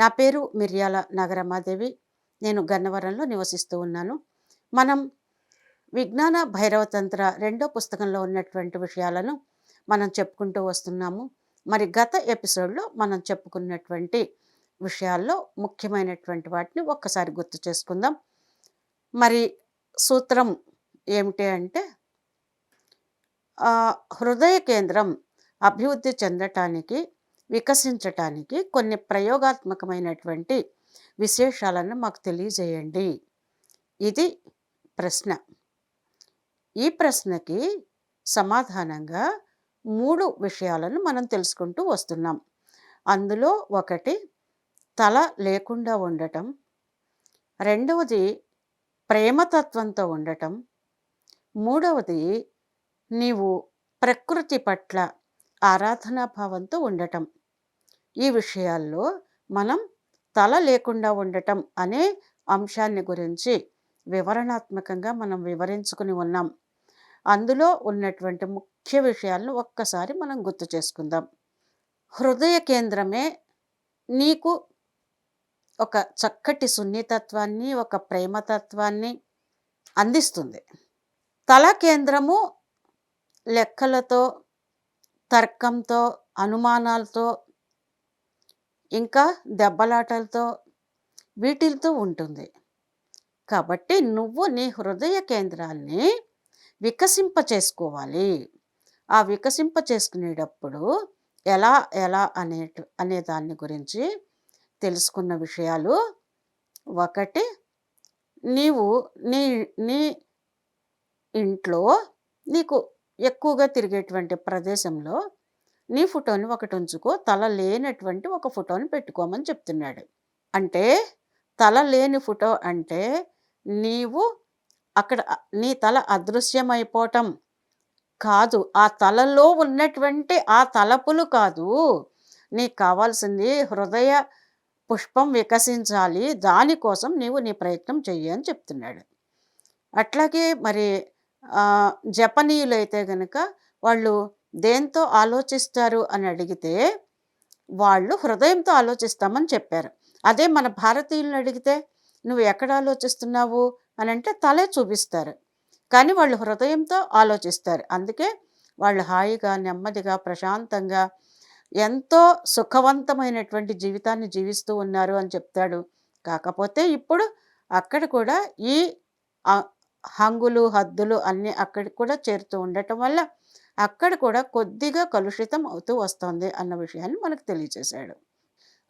నా పేరు మిర్యాల నాగరమాదేవి. నేను గన్నవరంలో నివసిస్తూ ఉన్నాను. మనం విజ్ఞాన భైరవతంత్ర రెండో పుస్తకంలో ఉన్నటువంటి విషయాలను మనం చెప్పుకుంటూ వస్తున్నాము. మరి గత ఎపిసోడ్లో మనం చెప్పుకున్నటువంటి విషయాల్లో ముఖ్యమైనటువంటి వాటిని ఒక్కసారి గుర్తు చేసుకుందాం. మరి సూత్రం ఏమిటి అంటే హృదయ కేంద్రం అభివృద్ధి చెందటానికి వికసించటానికి కొన్ని ప్రయోగాత్మకమైనటువంటి విశేషాలను మాకు తెలియజేయండి. ఇది ప్రశ్న. ఈ ప్రశ్నకి సమాధానంగా మూడు విషయాలను మనం తెలుసుకుంటూ వస్తున్నాం. అందులో ఒకటి తల లేకుండా ఉండటం. రెండవది ప్రేమతత్వంతో ఉండటం. మూడవది నీవు ప్రకృతి పట్ల ఆరాధనాభావంతో ఉండటం. ఈ విషయాల్లో మనం తల లేకుండా ఉండటం అనే అంశాన్ని గురించి వివరణాత్మకంగా మనం వివరించుకుని ఉన్నాం. అందులో ఉన్నటువంటి ముఖ్య విషయాలను ఒక్కసారి మనం గుర్తు చేసుకుందాం. హృదయ కేంద్రమే నీకు ఒక చక్కటి సున్నితత్వాన్ని ఒక ప్రేమతత్వాన్ని అందిస్తుంది. తల కేంద్రము లెక్కలతో తర్కంతో అనుమానాలతో ఇంకా దెబ్బలాటలతో వీటిలతో ఉంటుంది. కాబట్టి నువ్వు నీ హృదయ కేంద్రాల్ని వికసింప చేసుకోవాలి ఆ వికసింప చేసుకునేటప్పుడు ఎలా ఎలా అనే అనే దాని గురించి తెలుసుకున్న విషయాలు. ఒకటి నీవు నీ నీ ఇంట్లో నీకు ఎక్కువగా తిరిగేటువంటి ప్రదేశంలో నీ ఫోటోని ఒకటి ఉంచుకో. తల లేనటువంటి ఒక ఫోటోని పెట్టుకోమని చెప్తున్నాడు. అంటే తల లేని ఫోటో అంటే నీవు అక్కడ నీ తల అదృశ్యమైపోవటం కాదు. ఆ తలలో ఉన్నటువంటి ఆ తలపులు కాదు. నీకు కావాల్సింది హృదయ పుష్పం వికసించాలి. దానికోసం నీవు నీ ప్రయత్నం చెయ్యి అని చెప్తున్నాడు. అట్లాగే మరి జపనీయులైతే గనక వాళ్ళు దేంతో ఆలోచిస్తారు అని అడిగితే వాళ్ళు హృదయంతో ఆలోచిస్తామని చెప్పారు. అదే మన భారతీయులను అడిగితే నువ్వు ఎక్కడ ఆలోచిస్తున్నావు? అని అంటే తలే చూపిస్తారు. కానీ వాళ్ళు హృదయంతో ఆలోచిస్తారు. అందుకే వాళ్ళు హాయిగా నెమ్మదిగా ప్రశాంతంగా ఎంతో సుఖవంతమైనటువంటి జీవితాన్ని జీవిస్తూ ఉన్నారు అని చెప్తాడు. కాకపోతే ఇప్పుడు అక్కడ కూడా ఈ హంగులు హద్దులు అన్నీ అక్కడికి కూడా చేరుతూ ఉండటం వల్ల అక్కడ కూడా కొద్దిగా కలుషితం అవుతూ వస్తుంది అన్న విషయాన్ని మనకు తెలియజేశాడు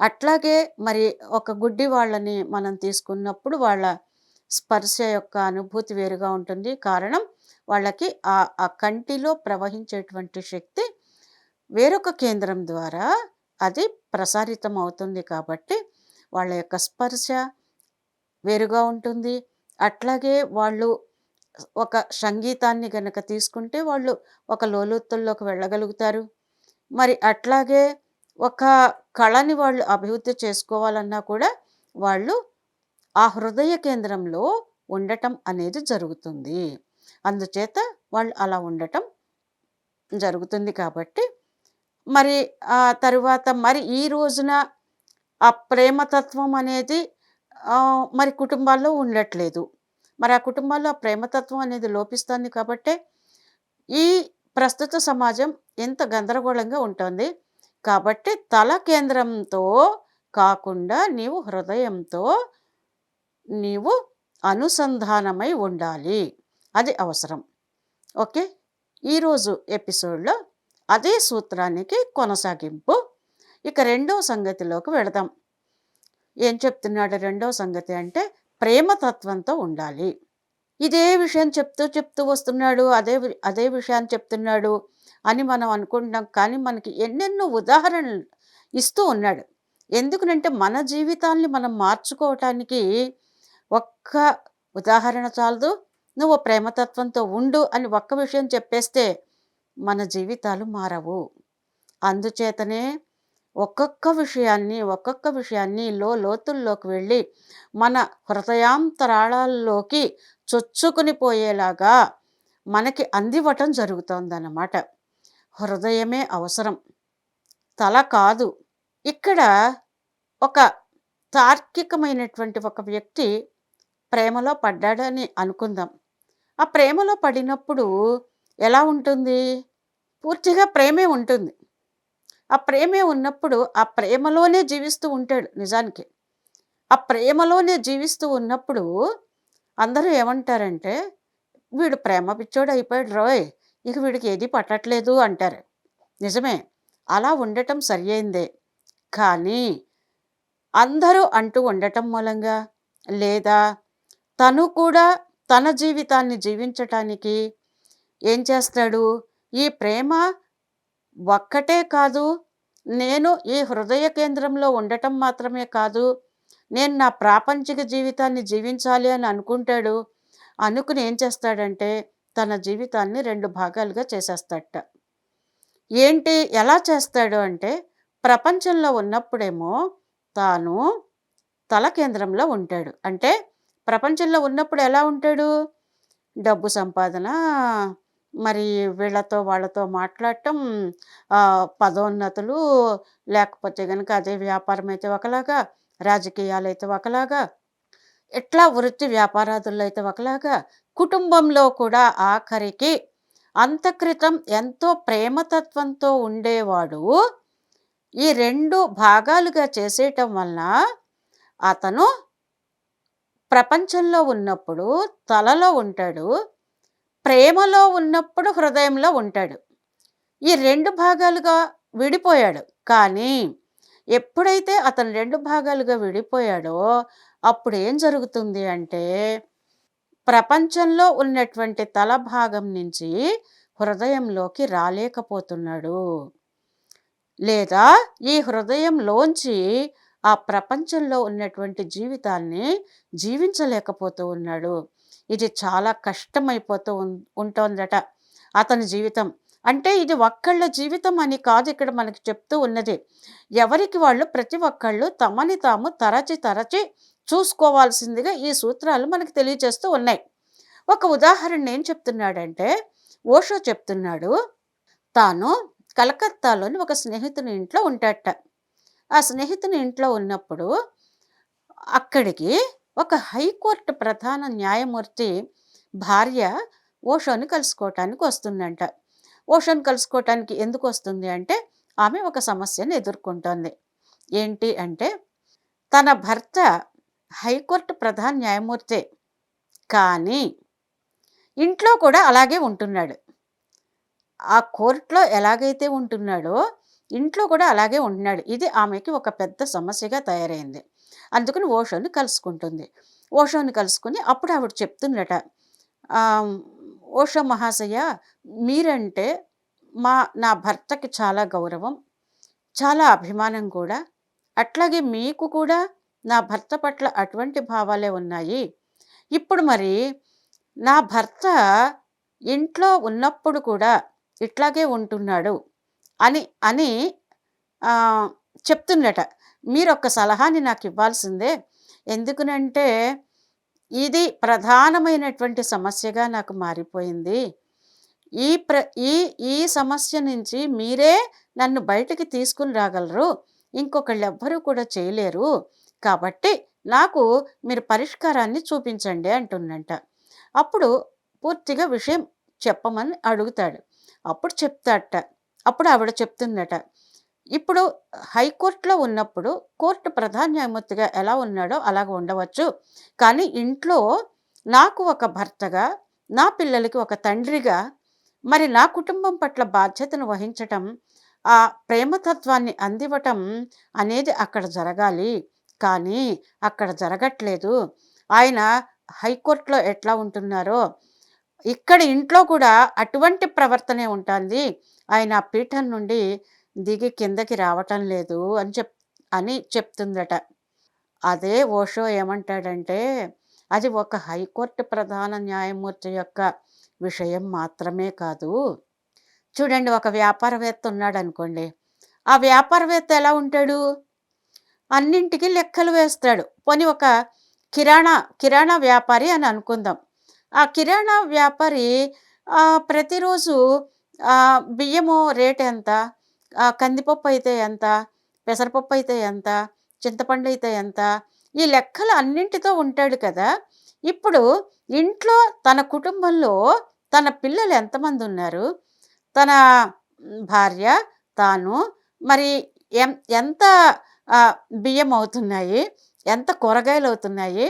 అట్లాగే మరి ఒక గుడ్డి వాళ్ళని మనం తీసుకున్నప్పుడు వాళ్ళ స్పర్శ యొక్క అనుభూతి వేరుగా ఉంటుంది. కారణం వాళ్ళకి ఆ ఆ కంటిలో ప్రవహించేటువంటి శక్తి వేరొక కేంద్రం ద్వారా అది ప్రసారితం అవుతుంది కాబట్టి వాళ్ళ యొక్క స్పర్శ వేరుగా ఉంటుంది. అట్లాగే వాళ్ళు ఒక సంగీతాన్ని గనక తీసుకుంటే వాళ్ళు ఒక లోలుత్తుల్లోకి వెళ్ళగలుగుతారు. మరి అట్లాగే ఒక కళని వాళ్ళు అభివృద్ధి చేసుకోవాలన్నా కూడా వాళ్ళు ఆ హృదయ కేంద్రంలో ఉండటం అనేది జరుగుతుంది. అందుచేత వాళ్ళు అలా ఉండటం జరుగుతుంది కాబట్టి. మరి ఆ తరువాత మరి ఈ రోజున ఆ ప్రేమతత్వం అనేది మరి కుటుంబాల్లో ఉండట్లేదు. మరి ఆ కుటుంబాల్లో ఆ ప్రేమతత్వం అనేది లోపిస్తుంది కాబట్టే ఈ ప్రస్తుత సమాజం ఎంత గందరగోళంగా ఉంటుంది. కాబట్టి తల కేంద్రంతో కాకుండా నీవు హృదయంతో నీవు అనుసంధానమై ఉండాలి. అది అవసరం. ఓకే? ఈరోజు ఎపిసోడ్లో అదే సూత్రానికి కొనసాగింపు. ఇక రెండో సంగతిలోకి వెళదాం. ఏం చెప్తున్నాడు రెండో సంగతి అంటే ప్రేమతత్వంతో ఉండాలి. ఇదే విషయం చెప్తూ చెప్తూ వస్తున్నాడు అదే వి- అదే విషయాన్ని చెప్తున్నాడు అని మనం అనుకుంటున్నాం. కానీ మనకి ఎన్నెన్నో ఉదాహరణలు ఇస్తూ ఉన్నాడు. ఎందుకనంటే మన జీవితాల్ని మనం మార్చుకోవటానికి ఒక్క ఉదాహరణ చాలదు. నువ్వు ప్రేమతత్వంతో ఉండు అని ఒక్క విషయం చెప్పేస్తే మన జీవితాలు మారవు. అందుచేతనే ఒక్కొక్క విషయాన్ని ఒక్కొక్క విషయాన్ని లో లోతుల్లోకి వెళ్ళి మన హృదయాంతరాళాల్లోకి చొచ్చుకుని పోయేలాగా మనకి అందివ్వటం జరుగుతోందన్నమాట. హృదయమే అవసరం. తల కాదు. ఇక్కడ ఒక తార్కికమైనటువంటి ఒక వ్యక్తి ప్రేమలో పడ్డాడని అనుకుందాం. ఆ ప్రేమలో పడినప్పుడు ఎలా ఉంటుంది? పూర్తిగా ప్రేమే ఉంటుంది. ఆ ప్రేమే ఉన్నప్పుడు ఆ ప్రేమలోనే జీవిస్తూ ఉంటాడు నిజానికి. ఆ ప్రేమలోనే జీవిస్తూ ఉన్నప్పుడు అందరూ ఏమంటారంటే వీడు ప్రేమ పిచ్చోడు అయిపోయాడు రోయ్ ఇక వీడికి ఏది పట్టట్లేదు అంటారు. నిజమే అలా ఉండటం సరి అయిందే కానీ అందరూ అంటూ ఉండటం మూలంగా లేదా తను కూడా తన జీవితాన్ని జీవించటానికి ఏం చేస్తాడు? ఈ ప్రేమ ఒక్కటే కాదు నేను ఈ హృదయ కేంద్రంలో ఉండటం మాత్రమే కాదు నేను నా ప్రాపంచిక జీవితాన్ని జీవించాలి అని అనుకుంటాడు. అనుకుని ఏం చేస్తాడంటే తన జీవితాన్ని రెండు భాగాలుగా చేసేస్తాడట. ఏంటి ఎలా చేస్తాడు అంటే ప్రపంచంలో ఉన్నప్పుడేమో తాను తల కేంద్రంలో ఉంటాడు. అంటే ప్రపంచంలో ఉన్నప్పుడు ఎలా ఉంటాడు? డబ్బు సంపాదన? మరి వీళ్ళతో వాళ్ళతో మాట్లాడటం పదోన్నతులు లేకపోతే కనుక అదే వ్యాపారం అయితే ఒకలాగా రాజకీయాలు అయితే ఒకలాగా ఎట్లా వృత్తి వ్యాపారాదుల్లో అయితే ఒకలాగా కుటుంబంలో కూడా ఆఖరికి అంతక్రితం ఎంతో ప్రేమతత్వంతో ఉండేవాడు. ఈ రెండు భాగాలుగా చేసేయటం వలన అతను ప్రపంచంలో ఉన్నప్పుడు తలలో ఉంటాడు ప్రేమలో ఉన్నప్పుడు హృదయంలో ఉంటాడు. ఈ రెండు భాగాలుగా విడిపోయాడు. కానీ ఎప్పుడైతే అతను రెండు భాగాలుగా విడిపోయాడో అప్పుడు ఏం జరుగుతుంది అంటే ప్రపంచంలో ఉన్నటువంటి తల భాగం నుంచి హృదయంలోకి రాలేకపోతున్నాడు. లేదా ఈ హృదయంలోంచి ఆ ప్రపంచంలో ఉన్నటువంటి జీవితాన్ని జీవించలేకపోతూ ఉన్నాడు. ఇది చాలా కష్టమైపోతూ ఉం- ఉంటోందట అతని జీవితం. అంటే ఇది ఒక్కళ్ళ జీవితం అని కాదు ఇక్కడ మనకి చెప్తూ ఉన్నది. ఎవరికి వాళ్ళు ప్రతి ఒక్కళ్ళు తమని తాము తరచి తరచి చూసుకోవాల్సిందిగా ఈ సూత్రాలు మనకి తెలియజేస్తూ ఉన్నాయి. ఒక ఉదాహరణ ఏం చెప్తున్నాడంటే ఓషో చెప్తున్నాడు తాను కలకత్తాలోని ఒక స్నేహితుని ఇంట్లో ఉంటాడట. ఆ స్నేహితుని ఇంట్లో ఉన్నప్పుడు అక్కడికి ఒక హైకోర్టు ప్రధాన న్యాయమూర్తి భార్య ఓషోని కలుసుకోవటానికి వస్తుందంట. ఓషోని కలుసుకోవటానికి ఎందుకు వస్తుంది అంటే ఆమె ఒక సమస్యను ఎదుర్కొంటోంది. ఏంటి అంటే తన భర్త హైకోర్టు ప్రధాన న్యాయమూర్తే కానీ ఇంట్లో కూడా అలాగే ఉంటున్నాడు. ఆ కోర్టులో ఎలాగైతే ఉంటున్నాడో ఇంట్లో కూడా అలాగే ఉంటున్నాడు. ఇది ఆమెకి ఒక పెద్ద సమస్యగా తయారైంది. అందుకని ఓషోని కలుసుకుంటుంది. ఓషోని కలుసుకొని అప్పుడు ఆవిడ చెప్తుందట ఓషో మహాశయ మీరంటే మా నా భర్తకి చాలా గౌరవం చాలా అభిమానం కూడా. అట్లాగే మీకు కూడా నా భర్త పట్ల అటువంటి భావాలే ఉన్నాయి. ఇప్పుడు మరి నా భర్త ఇంట్లో ఉన్నప్పుడు కూడా ఇట్లాగే ఉంటున్నాడు. అని అని చెప్తుండట. మీరు ఒక సలహాని నాకు ఇవ్వాల్సిందే ఎందుకునంటే ఇది ప్రధానమైనటువంటి సమస్యగా నాకు మారిపోయింది. ఈ ప్ర ఈ ఈ సమస్య నుంచి మీరే నన్ను బయటికి తీసుకుని రాగలరు. ఇంకొకళ్ళు ఎవ్వరూ కూడా చేయలేరు. కాబట్టి నాకు మీరు పరిష్కారాన్ని చూపించండి అంటుందంట అప్పుడు పూర్తిగా విషయం చెప్పమని అడుగుతాడు. అప్పుడు చెప్తాడట అప్పుడు ఆవిడ చెప్తుందట ఇప్పుడు హైకోర్టులో ఉన్నప్పుడు కోర్టు ప్రధాన న్యాయమూర్తిగా ఎలా ఉన్నాడో అలాగ ఉండవచ్చు. కానీ ఇంట్లో నాకు ఒక భర్తగా నా పిల్లలకి ఒక తండ్రిగా మరి నా కుటుంబం పట్ల బాధ్యతను వహించటం ఆ ప్రేమతత్వాన్ని అందివ్వటం అనేది అక్కడ జరగాలి. కానీ అక్కడ జరగట్లేదు. ఆయన హైకోర్టులో ఎట్లా ఉంటున్నారో ఇక్కడ ఇంట్లో కూడా అటువంటి ప్రవర్తనే ఉంటుంది. ఆయన ఆ పీఠం నుండి దిగి కిందకి రావటం లేదు అని చెప్ అని చెప్తుందట. అదే ఓషో ఏమంటాడంటే అది ఒక హైకోర్టు ప్రధాన న్యాయమూర్తి యొక్క విషయం మాత్రమే కాదు. చూడండి ఒక వ్యాపారవేత్త ఉన్నాడు అనుకోండి ఆ వ్యాపారవేత్త ఎలా ఉంటాడు? అన్నింటికి లెక్కలు వేస్తాడు. పోనీ ఒక కిరాణా కిరాణా వ్యాపారి అని అనుకుందాం. ఆ కిరాణా వ్యాపారి ప్రతిరోజు బియ్యము రేట్ ఎంత? కందిపప్పు అయితే ఎంత? పెసరపప్పు అయితే ఎంత? చింతపండు అయితే ఎంత? ఈ లెక్కలు అన్నింటితో ఉంటాడు కదా. ఇప్పుడు ఇంట్లో తన కుటుంబంలో తన పిల్లలు ఎంతమంది ఉన్నారు? తన భార్య తాను మరి ఎంత బియ్యం అవుతున్నాయి? ఎంత కూరగాయలు అవుతున్నాయి?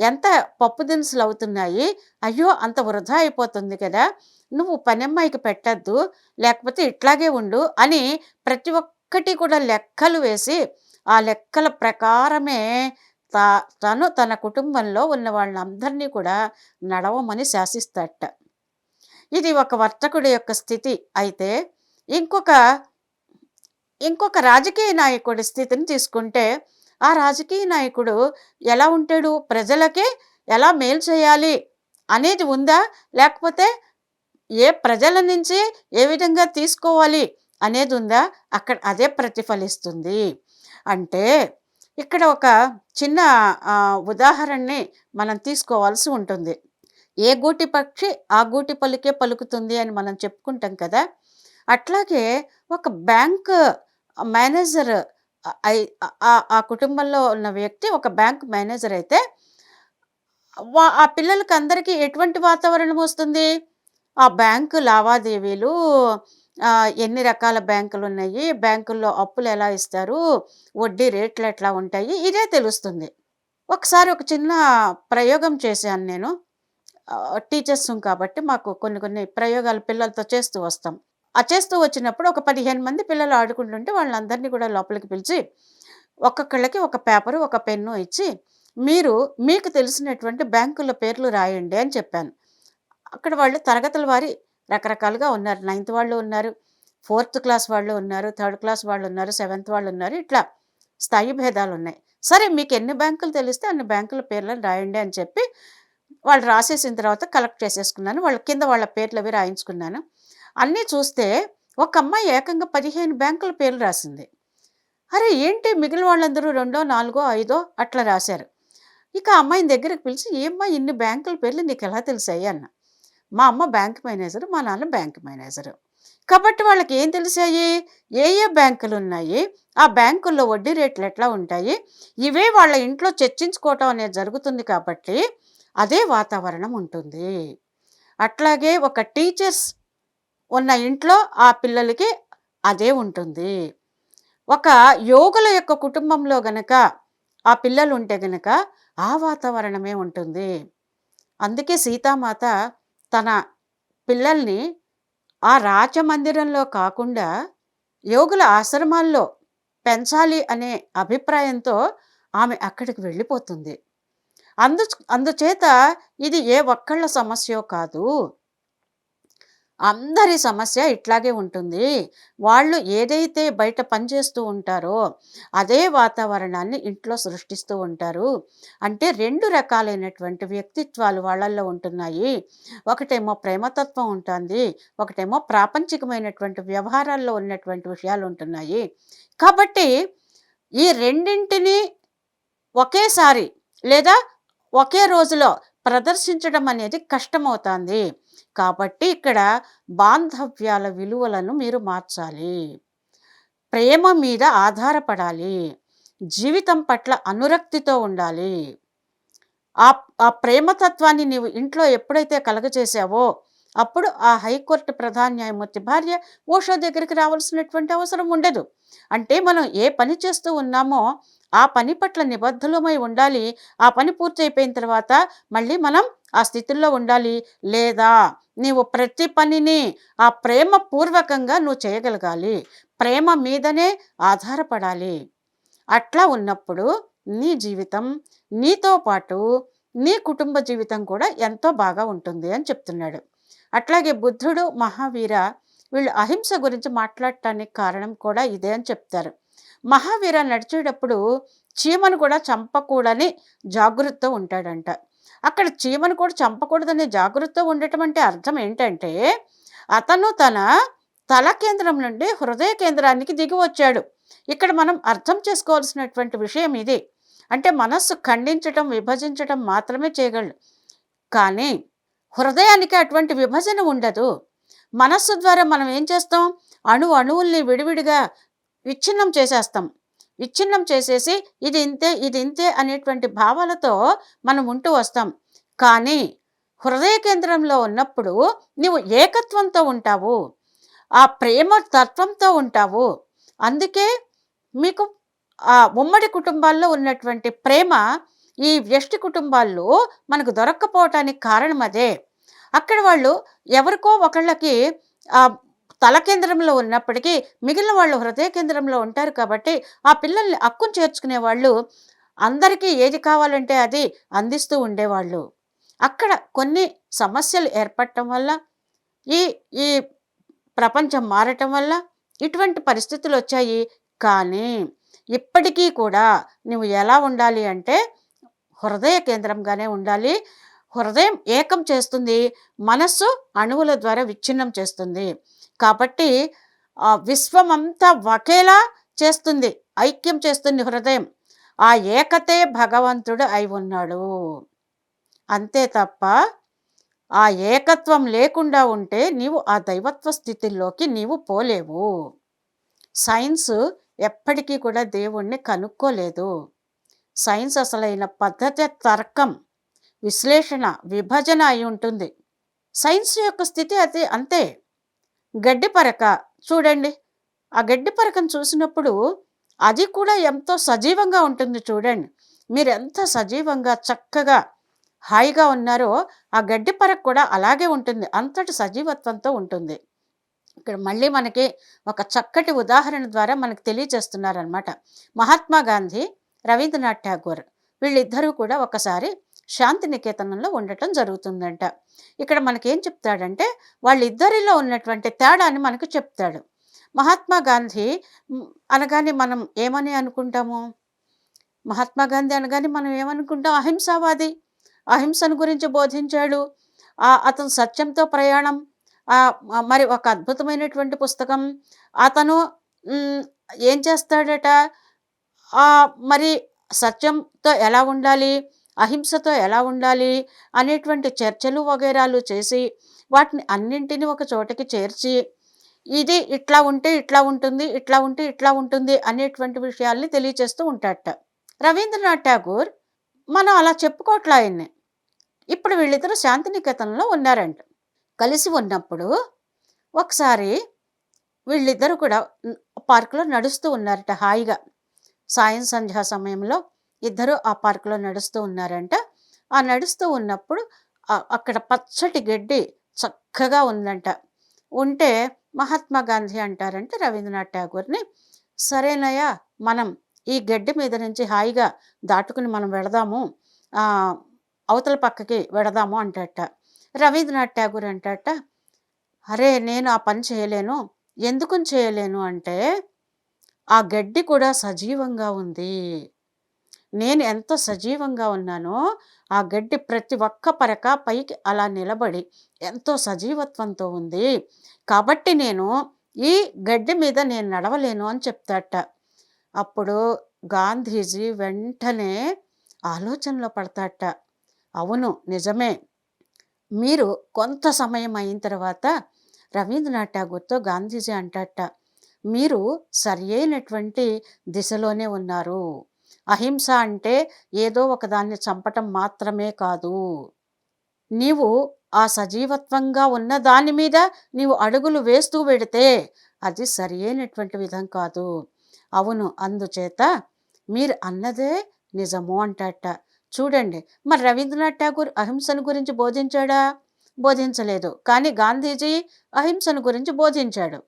ఎంత పప్పు దినుసులు అవుతున్నాయి? అయ్యో! అంత వృధా అయిపోతుంది కదా! నువ్వు పనమ్మాయికి పెట్టద్దు లేకపోతే ఇట్లాగే ఉండు అని ప్రతి ఒక్కటి కూడా లెక్కలు వేసి ఆ లెక్కల ప్రకారమే తా తను తన కుటుంబంలో ఉన్న వాళ్ళందరినీ కూడా నడవమని శాసిస్తాట. ఇది ఒక వర్తకుడి యొక్క స్థితి. అయితే ఇంకొక ఇంకొక రాజకీయ నాయకుడి స్థితిని తీసుకుంటే ఆ రాజకీయ నాయకుడు ఎలా ఉంటాడు? ప్రజలకే ఎలా మేలు చేయాలి? అనేది ఉందా? లేకపోతే ఏ ప్రజల నుంచి ఏ విధంగా తీసుకోవాలి? అనేది ఉందా? అక్కడ అదే ప్రతిఫలిస్తుంది. అంటే ఇక్కడ ఒక చిన్న ఉదాహరణని మనం తీసుకోవాల్సి ఉంటుంది. ఏ గూటి పక్షి ఆ గూటి పలుకే పలుకుతుంది అని మనం చెప్పుకుంటాం కదా? అట్లాగే ఒక బ్యాంక్ మేనేజర్ ఆ- కుటుంబంలో ఉన్న వ్యక్తి ఒక బ్యాంక్ మేనేజర్ అయితే వా- ఆ పిల్లలకి అందరికీ ఎటువంటి వాతావరణం వస్తుంది? ఆ బ్యాంకు లావాదేవీలు ఎన్ని రకాల బ్యాంకులు ఉన్నాయి బ్యాంకుల్లో అప్పులు ఎలా ఇస్తారు? వడ్డీ రేట్లు ఎట్లా ఉంటాయి? ఇదే తెలుస్తుంది. ఒకసారి ఒక చిన్న ప్రయోగం చేశాను నేను. టీచర్స్ కాబట్టి మాకు కొన్ని కొన్ని ప్రయోగాలు పిల్లలతో చేస్తూ వస్తాం. ఆ చేస్తూ వచ్చినప్పుడు ఒక పదిహేను మంది పిల్లలు ఆడుకుంటుంటే వాళ్ళందరినీ కూడా లోపలికి పిలిచి ఒక్కొక్కళ్ళకి ఒక పేపరు ఒక పెన్ను ఇచ్చి మీరు మీకు తెలిసినటువంటి బ్యాంకుల పేర్లు రాయండి అని చెప్పాను. అక్కడ వాళ్ళు తరగతుల వారి రకరకాలుగా ఉన్నారు. నైన్త్ వాళ్ళు ఉన్నారు ఫోర్త్ క్లాస్ వాళ్ళు ఉన్నారు థర్డ్ క్లాస్ వాళ్ళు ఉన్నారు సెవెంత్ వాళ్ళు ఉన్నారు. ఇట్లా స్థాయి భేదాలు ఉన్నాయి. సరే మీకు ఎన్ని బ్యాంకులు తెలిస్తే అన్ని బ్యాంకుల పేర్లను రాయండి అని చెప్పి వాళ్ళు రాసేసిన తర్వాత కలెక్ట్ చేసేసుకున్నాను. వాళ్ళ కింద వాళ్ళ పేర్లు అవి రాయించుకున్నాను. అన్నీ చూస్తే ఒక అమ్మాయి ఏకంగా పదిహేను బ్యాంకుల పేర్లు రాసింది. అరే ఏంటి మిగిలిన వాళ్ళందరూ రెండో నాలుగో ఐదో అట్లా రాశారు. ఇక అమ్మాయిని దగ్గరికి పిలిచి ఏమ్మా ఇన్ని బ్యాంకుల పేర్లు నీకు ఎలా తెలిసాయి? అన్న. మా అమ్మ బ్యాంక్ మేనేజరు మా నాన్న బ్యాంక్ మేనేజరు. కాబట్టి వాళ్ళకి ఏం తెలిసాయి? ఏ ఏ బ్యాంకులు ఉన్నాయి ఆ బ్యాంకుల్లో వడ్డీ రేట్లు ఎట్లా ఉంటాయి? ఇవే వాళ్ళ ఇంట్లో చర్చించుకోవటం అనేది జరుగుతుంది కాబట్టి అదే వాతావరణం ఉంటుంది. అట్లాగే ఒక టీచర్స్ ఉన్న ఇంట్లో ఆ పిల్లలకి అదే ఉంటుంది. ఒక యోగుల యొక్క కుటుంబంలో గనక ఆ పిల్లలు ఉంటే గనక ఆ వాతావరణమే ఉంటుంది. అందుకే సీతామాత తన పిల్లల్ని ఆ రాజమందిరంలో కాకుండా యోగుల ఆశ్రమాల్లో పెంచాలి అనే అభిప్రాయంతో ఆమె అక్కడికి వెళ్ళిపోతుంది. అందు అందుచేత ఇది ఏ ఒక్కళ్ళ సమస్యో కాదు. అందరి సమస్య ఇట్లాగే ఉంటుంది. వాళ్ళు ఏదైతే బయట పనిచేస్తూ ఉంటారో అదే వాతావరణాన్ని ఇంట్లో సృష్టిస్తూ ఉంటారు. అంటే రెండు రకాలైనటువంటి వ్యక్తిత్వాలు వాళ్ళల్లో ఉంటున్నాయి. ఒకటేమో ప్రేమతత్వం ఉంటుంది. ఒకటేమో ప్రాపంచికమైనటువంటి వ్యవహారాల్లో ఉన్నటువంటి విషయాలు ఉంటున్నాయి. కాబట్టి ఈ రెండింటిని ఒకేసారి లేదా ఒకే రోజులో ప్రదర్శించడం అనేది కష్టమవుతుంది. కాబట్టి ఇక్కడ బాంధవ్యాల విలువలను మీరు మార్చాలి. ప్రేమ మీద ఆధారపడాలి. జీవితం పట్ల అనురక్తితో ఉండాలి. ఆ ఆ ప్రేమతత్వాన్ని నీవు ఇంట్లో ఎప్పుడైతే కలగచేసావో అప్పుడు ఆ హైకోర్టు ప్రధాన న్యాయమూర్తి భార్య ఓషో దగ్గరికి రావాల్సినటువంటి అవసరం ఉండదు. అంటే మనం ఏ పని చేస్తూ ఉన్నామో ఆ పని పట్ల నిబద్ధులమై ఉండాలి. ఆ పని పూర్తి అయిపోయిన తర్వాత మళ్ళీ మనం ఆ స్థితిలో ఉండాలి. లేదా నీవు ప్రతి పనిని ఆ ప్రేమ పూర్వకంగా నువ్వు చేయగలగాలి. ప్రేమ మీదనే ఆధారపడాలి. అట్లా ఉన్నప్పుడు నీ జీవితం నీతో పాటు నీ కుటుంబ జీవితం కూడా ఎంతో బాగా ఉంటుంది అని చెప్తున్నాడు. అట్లాగే బుద్ధుడు మహావీర వీళ్ళు అహింస గురించి మాట్లాడటానికి కారణం కూడా ఇదే అని చెప్తారు. మహావీర నడిచేటప్పుడు చీమను కూడా చంపకూడని జాగ్రత్త ఉంటాడంట. అక్కడ చీమను కూడా చంపకూడదనే జాగ్రత్త ఉండటం అంటే అర్థం ఏంటంటే అతను తన తల కేంద్రం నుండి హృదయ కేంద్రానికి దిగి వచ్చాడు. ఇక్కడ మనం అర్థం చేసుకోవాల్సినటువంటి విషయం ఇది. అంటే మనస్సు ఖండించటం విభజించటం మాత్రమే చేయగలడు. కానీ హృదయానికి అటువంటి విభజన ఉండదు. మనస్సు ద్వారా మనం ఏం చేస్తాం? అణు అణువుల్ని విడివిడిగా విచ్ఛిన్నం చేసేస్తాం. విచ్ఛిన్నం చేసేసి ఇది ఇంతే ఇది ఇంతే అనేటువంటి భావాలతో మనం ఉంటూ వస్తాం. కానీ హృదయ కేంద్రంలో ఉన్నప్పుడు నువ్వు ఏకత్వంతో ఉంటావు. ఆ ప్రేమ తత్వంతో ఉంటావు. అందుకే మీకు ఆ ఉమ్మడి కుటుంబాల్లో ఉన్నటువంటి ప్రేమ ఈ వ్యష్టి కుటుంబాల్లో మనకు దొరక్కపోవటానికి కారణం అదే. అక్కడ వాళ్ళు ఎవరికో ఒకళ్ళకి తల కేంద్రంలో ఉన్నప్పటికీ మిగిలిన వాళ్ళు హృదయ కేంద్రంలో ఉంటారు కాబట్టి ఆ పిల్లల్ని అక్కును చేర్చుకునే వాళ్ళు అందరికీ ఏది కావాలంటే అది అందిస్తూ ఉండేవాళ్ళు. అక్కడ కొన్ని సమస్యలు ఏర్పడటం వల్ల ఈ ఈ ప్రపంచం మారటం వల్ల ఇటువంటి పరిస్థితులు వచ్చాయి. కానీ ఇప్పటికీ కూడా నువ్వు ఎలా ఉండాలి అంటే హృదయ కేంద్రంగానే ఉండాలి. హృదయం ఏకం చేస్తుంది మనస్సు అణువుల ద్వారా విచ్ఛిన్నం చేస్తుంది. కాబట్టి ఆ విశ్వమంతా ఒకేలా చేస్తుంది ఐక్యం చేస్తుంది హృదయం. ఆ ఏకతే భగవంతుడు అయి ఉన్నాడు. అంతే తప్ప ఆ ఏకత్వం లేకుండా ఉంటే నీవు ఆ దైవత్వ స్థితిలోకి నీవు పోలేవు. సైన్స్ ఎప్పటికీ కూడా దేవుణ్ణి కనుక్కోలేదు. సైన్స్ అసలైన పద్ధతి తర్కం విశ్లేషణ విభజన అయి ఉంటుంది. సైన్స్ యొక్క స్థితి అది అంతే. గడ్డి పరక. చూడండి ఆ గడ్డి పరకను చూసినప్పుడు అది కూడా ఎంతో సజీవంగా ఉంటుంది చూడండి. మీరు ఎంత సజీవంగా చక్కగా హాయిగా ఉన్నారో ఆ గడ్డి పరక కూడా అలాగే ఉంటుంది. అంతటి సజీవత్వంతో ఉంటుంది. ఇక్కడ మళ్ళీ మనకి ఒక చక్కటి ఉదాహరణ ద్వారా మనకు తెలియజేస్తున్నారనమాట మహాత్మా గాంధీ రవీంద్రనాథ్ ఠాగూర్ వీళ్ళిద్దరూ కూడా ఒకసారి శాంతినికేతనంలో ఉండటం జరుగుతుందంట. ఇక్కడ మనకేం చెప్తాడంటే వాళ్ళిద్దరిలో ఉన్నటువంటి తేడాని మనకు చెప్తాడు. మహాత్మా గాంధీ అనగానే మనం ఏమని అనుకుంటాము? మహాత్మా గాంధీ అనగానే మనం ఏమనుకుంటాం? అహింసావాది. అహింసను గురించి బోధించాడు. ఆ అతను సత్యంతో ప్రయాణం. మరి ఒక అద్భుతమైనటువంటి పుస్తకం. అతను ఏం చేస్తాడట? మరి సత్యంతో ఎలా ఉండాలి? అహింసతో ఎలా ఉండాలి అనేటువంటి చర్చలు వగైరాలు చేసి వాటిని అన్నింటినీ ఒక చోటకి చేర్చి ఇది ఇట్లా ఉంటే ఇట్లా ఉంటుంది ఇట్లా ఉంటే ఇట్లా ఉంటుంది అనేటువంటి విషయాల్ని తెలియచేస్తూ ఉంటాడట. రవీంద్రనాథ్ ఠాగూర్ మనం అలా చెప్పుకోవట్లా ఆయన్ని. ఇప్పుడు వీళ్ళిద్దరూ శాంతినికేతనంలో ఉన్నారంట. కలిసి ఉన్నప్పుడు ఒకసారి వీళ్ళిద్దరూ కూడా పార్కులో నడుస్తూ ఉన్నారట హాయిగా. సాయం సంధ్యా సమయంలో ఇద్దరు ఆ పార్కులో నడుస్తూ ఉన్నారంట. ఆ నడుస్తూ ఉన్నప్పుడు అక్కడ పచ్చటి గడ్డి చక్కగా ఉందంట. ఉంటే మహాత్మా గాంధీ అంటారంటే రవీంద్రనాథ్ ఠాగూర్ని సరేనయ్యా మనం ఈ గడ్డి మీద నుంచి హాయిగా దాటుకుని మనం వెళదాము. అవతల పక్కకి వెడదాము అంటట రవీంద్రనాథ్ ఠాగూర్ అంటట అరే నేను ఆ పని చేయలేను. ఎందుకు చేయలేను? అంటే ఆ గడ్డి కూడా సజీవంగా ఉంది. నేను ఎంత సజీవంగా ఉన్నానో ఆ గడ్డి ప్రతి ఒక్క పరక పైకి అలా నిలబడి ఎంతో సజీవత్వంతో ఉంది. కాబట్టి నేను ఈ గడ్డి మీద నేను నడవలేను అని చెప్తాట అప్పుడు గాంధీజీ వెంటనే ఆలోచనలో పడతాట అవును నిజమే. మీరు కొంత సమయం అయిన తర్వాత రవీంద్రనాథ్ ఠాగూర్తో గాంధీజీ అంటాట మీరు సరి అయినటువంటి దిశలోనే ఉన్నారు. అహింస అంటే ఏదో ఒకదాన్ని చంపటం మాత్రమే కాదు. నీవు ఆ సజీవత్వంగా ఉన్న దాని మీద నీవు అడుగులు వేస్తూ వెడితే అది సరి అయినటువంటి విధం కాదు. అవును అందుచేత మీరు అన్నదే నిజము అంటట. చూడండి మరి రవీంద్రనాథ్ ఠాగూర్ అహింసను గురించి బోధించాడా? బోధించలేదు. కానీ గాంధీజీ అహింసను గురించి బోధించాడు.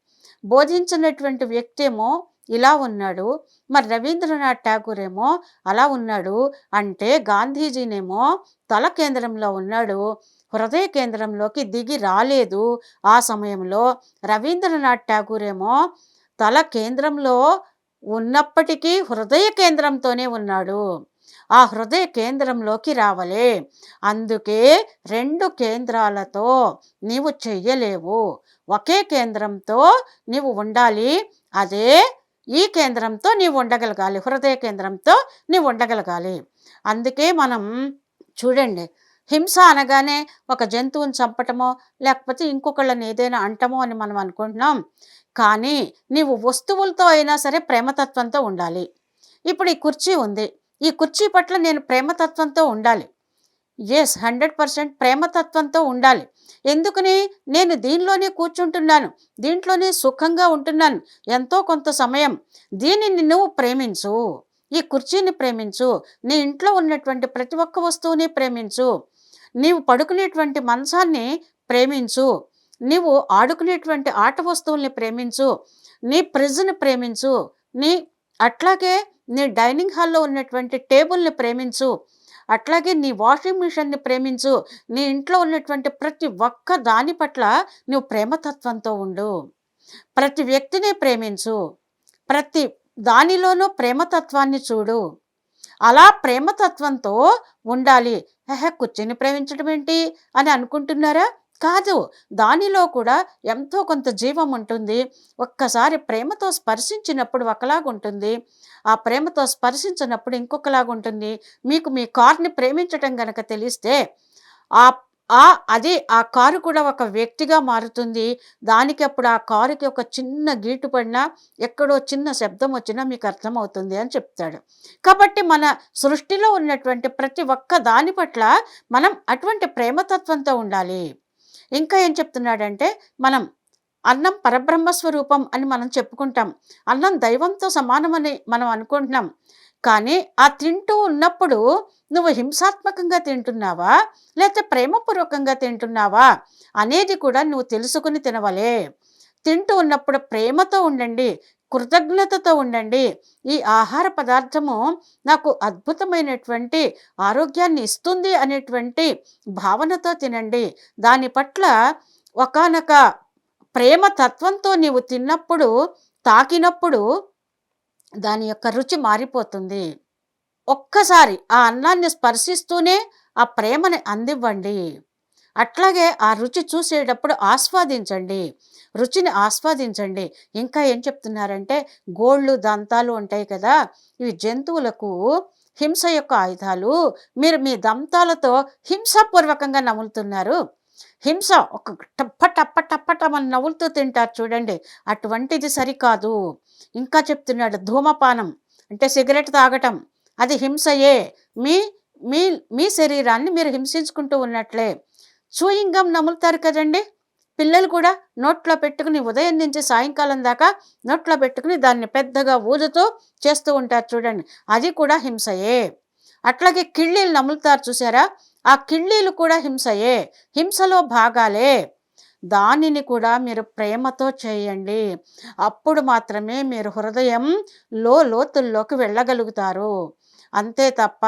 బోధించినటువంటి వ్యక్తి ఏమో ఇలా ఉన్నాడు. మరి రవీంద్రనాథ్ ఠాగూర్ ఏమో అలా ఉన్నాడు అంటే గాంధీజీనేమో తల కేంద్రంలో ఉన్నాడు. హృదయ కేంద్రంలోకి దిగి రాలేదు. ఆ సమయంలో రవీంద్రనాథ్ ఠాగూర్ ఏమో తల కేంద్రంలో ఉన్నప్పటికీ హృదయ కేంద్రంతోనే ఉన్నాడు. ఆ హృదయ కేంద్రంలోకి రావలే. అందుకే రెండు కేంద్రాలతో నీవు చెయ్యలేవు. ఒకే కేంద్రంతో నీవు ఉండాలి. అదే ఈ కేంద్రంతో నీవు ఉండగలగాలి హృదయ కేంద్రంతో నీవు ఉండగలగాలి అందుకే మనం చూడండి హింస అనగానే ఒక జంతువుని చంపటమో లేకపోతే ఇంకొకళ్ళని ఏదైనా అంటమో అని మనం అనుకుంటున్నాం. కానీ నీవు వస్తువులతో అయినా సరే ప్రేమతత్వంతో ఉండాలి. ఇప్పుడు ఈ కుర్చీ ఉంది. ఈ కుర్చీ పట్ల నేను ప్రేమతత్వంతో ఉండాలి. ఎస్ హండ్రెడ్ పర్సెంట్ ప్రేమతత్వంతో ఉండాలి. ఎందుకని? నేను దీనిలోనే కూర్చుంటున్నాను. దీంట్లోనే సుఖంగా ఉంటున్నాను. ఎంతో కొంత సమయం. దీనిని నువ్వు ప్రేమించు. ఈ కుర్చీని ప్రేమించు. నీ ఇంట్లో ఉన్నటువంటి ప్రతి ఒక్క వస్తువుని ప్రేమించు. నీవు పడుకునేటువంటి మంచాన్ని ప్రేమించు. నీవు ఆడుకునేటువంటి ఆట వస్తువుల్ని ప్రేమించు. నీ ఫ్రిడ్జ్ని ప్రేమించు. నీ అట్లాగే నీ డైనింగ్ హాల్లో ఉన్నటువంటి టేబుల్ని ప్రేమించు. అట్లాగే నీ వాషింగ్ మిషన్ని ప్రేమించు. నీ ఇంట్లో ఉన్నటువంటి ప్రతి ఒక్క దాని పట్ల నువ్వు ప్రేమతత్వంతో ఉండు. ప్రతి వ్యక్తిని ప్రేమించు. ప్రతి దానిలోనూ ప్రేమతత్వాన్ని చూడు. అలా ప్రేమతత్వంతో ఉండాలి. హెహ కుర్చీని ప్రేమించడం ఏంటి? అని అనుకుంటున్నారా? కాదు. దానిలో కూడా ఎంతో కొంత జీవం ఉంటుంది. ఒక్కసారి ప్రేమతో స్పర్శించినప్పుడు ఒకలాగుంటుంది. ఆ ప్రేమతో స్పర్శించినప్పుడు ఇంకొకలాగుంటుంది. మీకు మీ కార్ని ప్రేమించటం గనక తెలిస్తే ఆ ఆ అది ఆ కారు కూడా ఒక వ్యక్తిగా మారుతుంది. దానికి అప్పుడు ఆ కారుకి ఒక చిన్న గీటు పడినా ఎక్కడో చిన్న శబ్దం వచ్చినా మీకు అర్థమవుతుంది అని చెప్తాడు. కాబట్టి మన సృష్టిలో ఉన్నటువంటి ప్రతి ఒక్క దాని పట్ల మనం అటువంటి ప్రేమతత్వంతో ఉండాలి. ఇంకా ఏం చెప్తున్నాడంటే మనం అన్నం పరబ్రహ్మ స్వరూపం అని మనం చెప్పుకుంటాం. అన్నం దైవంతో సమానమని మనం అనుకుంటున్నాం. కానీ ఆ తింటూ ఉన్నప్పుడు నువ్వు హింసాత్మకంగా తింటున్నావా? లేకపోతే ప్రేమపూర్వకంగా తింటున్నావా? అనేది కూడా నువ్వు తెలుసుకుని తినవలే. తింటూ ఉన్నప్పుడు ప్రేమతో ఉండండి కృతజ్ఞతతో ఉండండి. ఈ ఆహార పదార్థము నాకు అద్భుతమైనటువంటి ఆరోగ్యాన్ని ఇస్తుంది అనేటువంటి భావనతో తినండి. దాని పట్ల ఒకనొక ప్రేమ తత్వంతో నీవు తిన్నప్పుడు తాకినప్పుడు దాని యొక్క రుచి మారిపోతుంది. ఒక్కసారి ఆ అన్నాన్ని స్పర్శిస్తూనే ఆ ప్రేమని అందివ్వండి. అట్లాగే ఆ రుచి చూసేటప్పుడు ఆస్వాదించండి. రుచిని ఆస్వాదించండి. ఇంకా ఏం చెప్తున్నారంటే గోళ్ళు దంతాలు ఉంటాయి కదా ఇవి జంతువులకు హింస యొక్క ఆయుధాలు. మీరు మీ దంతాలతో హింసాపూర్వకంగా నములుతున్నారు. హింస ఒక టప్ప టప్ప టప్ప టమని నవ్వులుతూ తింటారు చూడండి. అటువంటిది సరికాదు. ఇంకా చెప్తున్నాడు ధూమపానం అంటే సిగరెట్ తాగటం. అది హింసయే. మీ మీ మీ శరీరాన్ని మీరు హింసించుకుంటూ ఉన్నట్లే. చూయింగం నములుతారు కదండి. పిల్లలు కూడా నోట్లో పెట్టుకుని ఉదయం నుంచి సాయంకాలం దాకా నోట్లో పెట్టుకుని దాన్ని పెద్దగా ఊదుతూ చేస్తూ ఉంటారు చూడండి. అది కూడా హింసయే. అట్లాగే కిళ్ళీలు నములుతారు చూసారా? ఆ కిళ్ళీలు కూడా హింసయే హింసలో భాగాలే. దానిని కూడా మీరు ప్రేమతో చేయండి. అప్పుడు మాత్రమే మీరు హృదయం లో లోతుల్లోకి వెళ్ళగలుగుతారు. అంతే తప్ప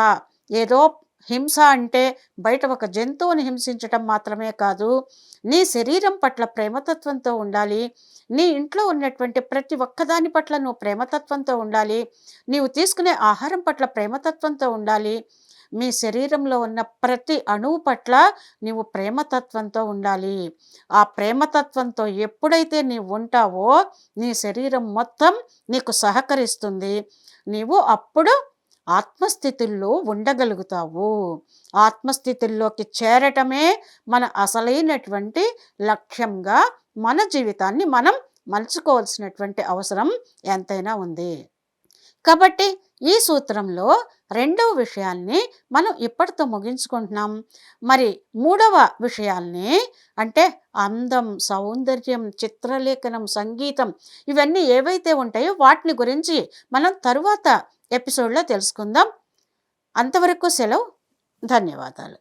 ఏదో హింస అంటే బయట ఒక జంతువుని హింసించటం మాత్రమే కాదు నీ శరీరం పట్ల ప్రేమతత్వంతో ఉండాలి. నీ ఇంట్లో ఉన్నటువంటి ప్రతి ఒక్కదాని పట్ల నువ్వు ప్రేమతత్వంతో ఉండాలి. నీవు తీసుకునే ఆహారం పట్ల ప్రేమతత్వంతో ఉండాలి. మీ శరీరంలో ఉన్న ప్రతి అణువు పట్ల నీవు ప్రేమతత్వంతో ఉండాలి. ఆ ప్రేమతత్వంతో ఎప్పుడైతే నీవు ఉంటావో నీ శరీరం మొత్తం నీకు సహకరిస్తుంది. నీవు అప్పుడు ఆత్మస్థితుల్లో ఉండగలుగుతావు. ఆత్మస్థితుల్లోకి చేరటమే మన అసలైనటువంటి లక్ష్యంగా మన జీవితాన్ని మనం మలుచుకోవాల్సినటువంటి అవసరం ఎంతైనా ఉంది. కాబట్టి ఈ సూత్రంలో రెండవ విషయాల్ని మనం ఇప్పటితో ముగించుకుంటున్నాం. మరి మూడవ విషయాల్ని అంటే అందం సౌందర్యం చిత్రలేఖనం సంగీతం ఇవన్నీ ఏవైతే ఉంటాయో వాటిని గురించి మనం తరువాత ఎపిసోడ్లో తెలుసుకుందాం. అంతవరకు సెలవు. ధన్యవాదాలు.